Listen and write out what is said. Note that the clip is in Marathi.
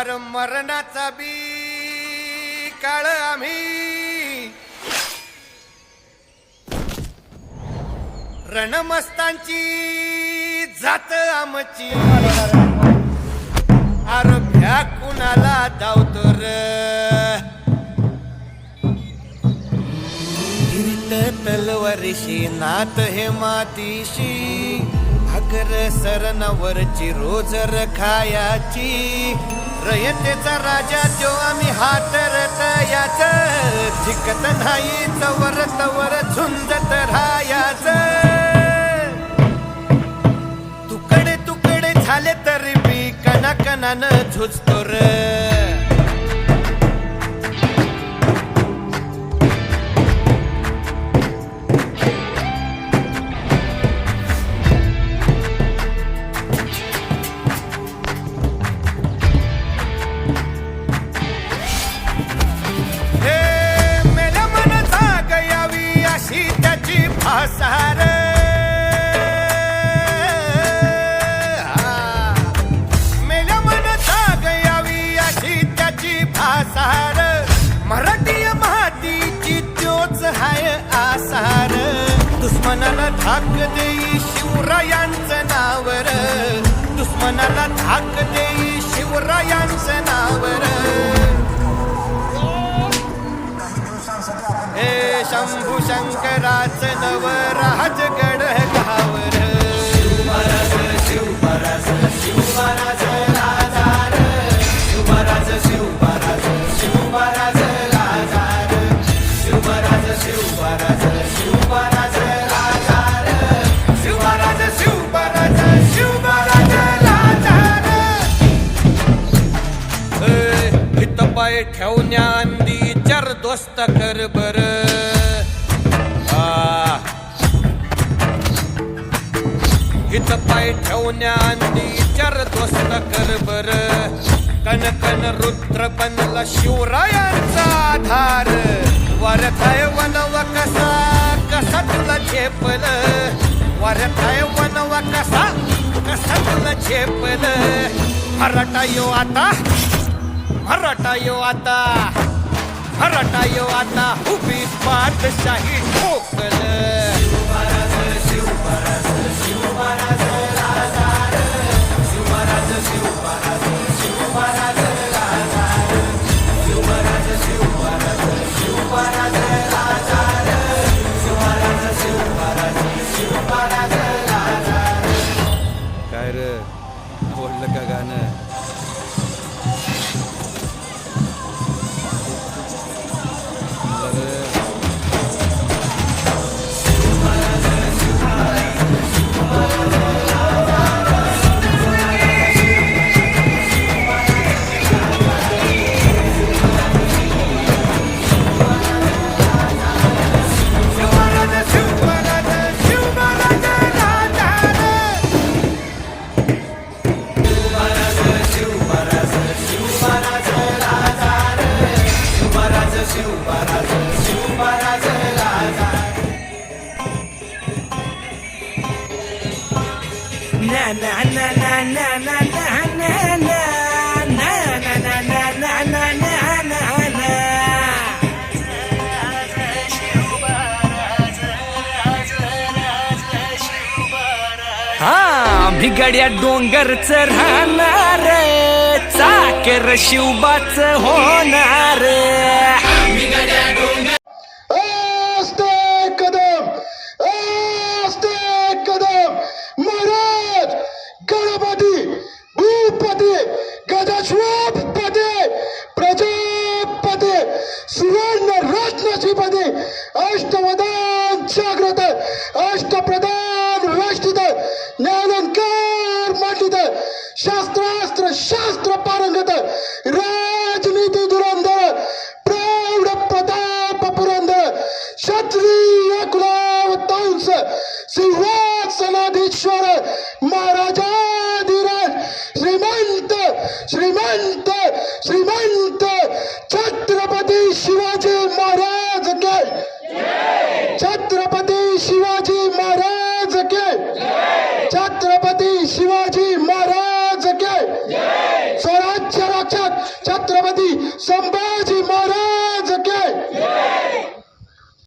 अरे मरणाचा बी काळ आम्ही रणमस्तांची जात आमची. कुणाला धावतो तलवारीशी नात हे मातीशी. अगर सरणावरची रोज खायाची रयतेचा राजा जो आम्ही हातरत याच. झिकत नाही तवर तवर झुंजत राहायाच. तुकडे तुकडे झाले तरी बी कणाकणानं झुजतो र. धाक देई शिवरायांचं नावर दुश्मनाला धाक देई शिवरायांचं नावर हे शंभू शंकराच नव राजगड ठेवण्या अंदी चर दोस्त कर बर. हित पाय ठेवण्या अंदी चर दोस्त कर बर. कन कन रुद्र बनला शिवरायांचा आधार. वरताय वनव कसा कसा तुला झेपल? वरथाय वनव कसा कसा तुला झेपल? मराठा यो आता मराठा यो आता मराठा यो आता उभी पाठशाही ठोकला. भिगड्या डोंगरच राहणार चाकर शिवबाच होणार ज्ञानंकार मांडित शास्त्रास्त्र शास्त्र पारंगत राजनीती धुरंधर प्रौढ प्रताप पुरंदर क्षत्रिय कुलावतांस सिंहासनाधीश्वर महाराजा pode!